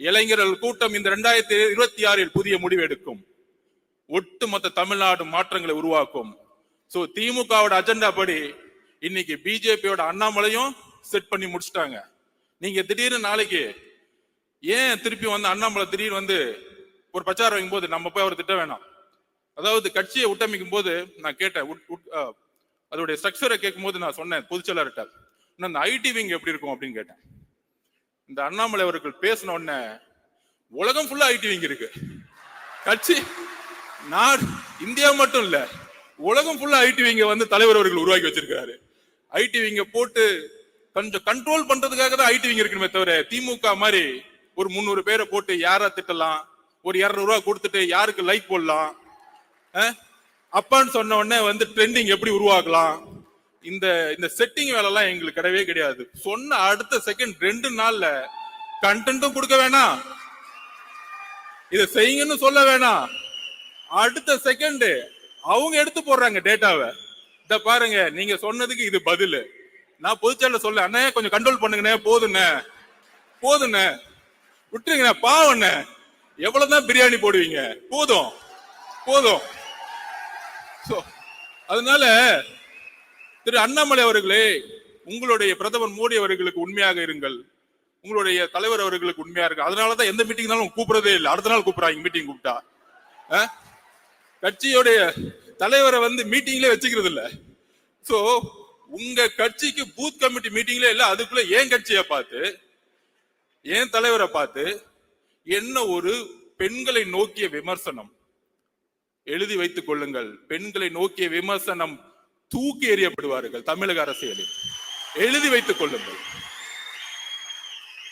இளைஞர்கள் கூட்டம் இந்த இரண்டாயிரத்தி இருபத்தி ஆறில் புதிய முடிவு எடுக்கும் ஒட்டுமொத்த தமிழ்நாடு மாற்றங்களை உருவாக்கும். சோ திமுகவோட அஜெண்டா படி இன்னைக்கு பிஜேபியோட அண்ணாமலையும் செட் பண்ணி முடிச்சிட்டாங்க. நீங்க திடீர்னு நாளைக்கு ஏன் திருப்பி வந்து அண்ணாமலை திடீர்னு வந்து ஒரு பிரச்சாரம் வைக்கும் போது நம்ம போய் அவர் திட்ட வேணாம்? அதாவது கட்சியை உட்டமைக்கும் போது நான் கேட்டேன் உட்- உட்- அதோடைய ஸ்ட்ரக்சரை கேட்கும் போது நான் சொன்னேன் பொதுச்செயலாளர்கிட்ட. இன்னும் இந்த ஐடி விங் எப்படி இருக்கும்? அப்படின்னு கேட்டேன். இந்த அண்ணாமலை அவர்கள் பேசின உடனே உலகம் ஃபுல்லா ஐடி விங் இருக்கு. கட்சி நாடு இந்தியா மட்டும் இல்ல உலகம் ஃபுல்லா ஐடி விங்க வந்து தலைவர் அவர்கள் உருவாக்கி வச்சிருக்கிறாரு. ஐடி விங்க போட்டு கொஞ்சம் கண்ட்ரோல் பண்றதுக்காக தான் ஐடி விங்க இருக்கணுமே தவிர திமுக மாதிரி ஒரு முந்நூறு பேரை போட்டு யாரா திட்டலாம் ஒரு இரநூறுவா கொடுத்துட்டு யாருக்கு லைக் போடலாம் அப்பான்னு சொன்ன உடனே வந்து ட்ரெண்டிங் எப்படி உருவாக்கலாம் இந்த இந்த செட்டிங் வேலை எல்லாம் எங்களுக்கு கிடையவே கிடையாது. சொன்ன அடுத்த செகண்ட் ரெண்டு நாள்ல கண்டென்ட்டும் கொடுக்க வேணாம். இதை செய்யுங்கன்னு சொல்ல வேணாம். அடுத்த செகண்ட் அவங்க எடுத்து போடுறாங்க டேட்டாவை இத பாருங்க நீங்க சொன்னதுக்கு இது பதில். நான் பொதுச்செயல சொல்ல அண்ணே கொஞ்சம் கண்ட்ரோல் பண்ணுங்கண்ணே போதுண்ணே. போதுண்ணே. விட்டுருங்கண்ணே பாவண்ணே. எவ்வளவுதான் பிரியாணி போடுவீங்க? போதும். போதும். அதனால திரு அண்ணாமலை அவர்களே உங்களுடைய பிரதமர் மோடி அவர்களுக்கு உண்மையாக இருங்கள். உங்களுடைய தலைவர் அவர்களுக்கு உண்மையா இருக்கு அதனாலதான் எந்த மீட்டிங்னாலும் கூப்பிடுறதே இல்லை. அடுத்த நாள் கூப்பிடுறாங்க மீட்டிங் கூப்பிட்டா. அஹ்? கட்சியோடைய தலைவரை வந்து மீட்டிங்ல வச்சுக்கிறது இல்ல. சோ உங்க கட்சிக்கு பூத் கமிட்டி மீட்டிங்ல இல்ல. அதுக்குள்ள ஏன் கட்சியை பார்த்து ஏன் தலைவரை பார்த்து என்ன ஒரு பெண்களை நோக்கிய விமர்சனம்? எழுதி வைத்துக் கொள்ளுங்கள். பெண்களை நோக்கிய விமர்சனம் தூக்கி எறியப்படுவார்கள் தமிழக அரசியலில். எழுதி வைத்துக் கொள்ளுங்கள்.